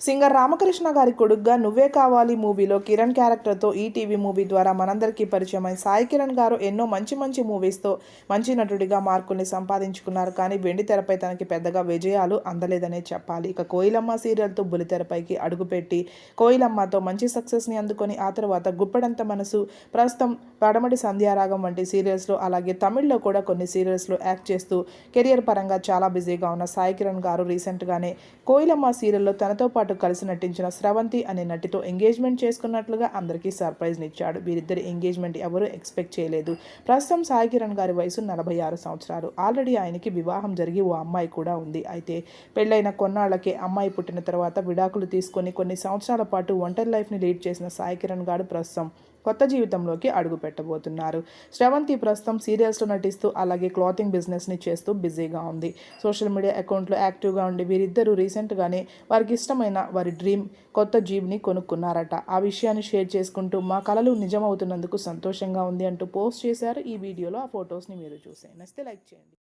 Singer Ramakrishna గారి కొడుగ్గా నువ్వే కావాలి మూవీలో కిరణ్ క్యారెక్టర్తో ఈటీవీ మూవీ ద్వారా మనందరికీ పరిచయమై సాయి కిరణ్ గారు ఎన్నో మంచి మంచి మూవీస్తో మంచి నటుడిగా మార్కుల్ని సంపాదించుకున్నారు. కానీ వెండి తెరపై తనకి పెద్దగా విజయాలు అందలేదనే చెప్పాలి. ఇక కోయిలమ్మ సీరియల్తో బులితెరపైకి అడుగుపెట్టి కోయిలమ్మతో మంచి సక్సెస్ని అందుకొని ఆ తర్వాత గుప్పడంత మనసు ప్రస్తుతం పడమటి సంధ్యారాగం వంటి సీరియల్స్లో అలాగే తమిళ్ళో కూడా కొన్ని సీరియల్స్లో యాక్ట్ చేస్తూ కెరియర్ పరంగా చాలా బిజీగా ఉన్న సాయి కిరణ్ గారు రీసెంట్గానే కోయిలమ్మ సీరియల్లో తనతో పాటు కలిసి నటించిన స్రవంతి అనే నటితో ఎంగేజ్మెంట్ చేసుకున్నట్లుగా అందరికీ సర్ప్రైజ్ని ఇచ్చాడు. వీరిద్దరి ఎంగేజ్మెంట్ ఎవరూ ఎక్స్పెక్ట్ చేయలేదు. ప్రస్తుతం సాయి కిరణ్ గారి వయసు నలభై ఆరు సంవత్సరాలు. ఆల్రెడీ ఆయనకి వివాహం జరిగి ఓ అమ్మాయి కూడా ఉంది. అయితే పెళ్ళైన కొన్నాళ్ళకే అమ్మాయి పుట్టిన తర్వాత విడాకులు తీసుకొని కొన్ని సంవత్సరాల పాటు ఒంటరి లైఫ్ని లీడ్ చేసిన సాయి కిరణ్ గారు ప్రస్తుతం కొత్త జీవితంలోకి అడుగు పెట్టబోతున్నారు శ్రవంతి ప్రస్తుతం సీరియల్స్లో నటిస్తూ అలాగే క్లాతింగ్ బిజినెస్ని చేస్తూ బిజీగా ఉంది. సోషల్ మీడియా అకౌంట్లో యాక్టివ్గా ఉండి వీరిద్దరూ రీసెంట్గానే వారికి ఇష్టమైన వారి డ్రీమ్ కొత్త జీబ్ని కొనుక్కున్నారట. ఆ విషయాన్ని షేర్ చేసుకుంటూ మా కళలు నిజమవుతున్నందుకు సంతోషంగా ఉంది అంటూ పోస్ట్ చేశారు. ఈ వీడియోలో ఆ ఫొటోస్ని మీరు చూసే నచ్చితే లైక్ చేయండి.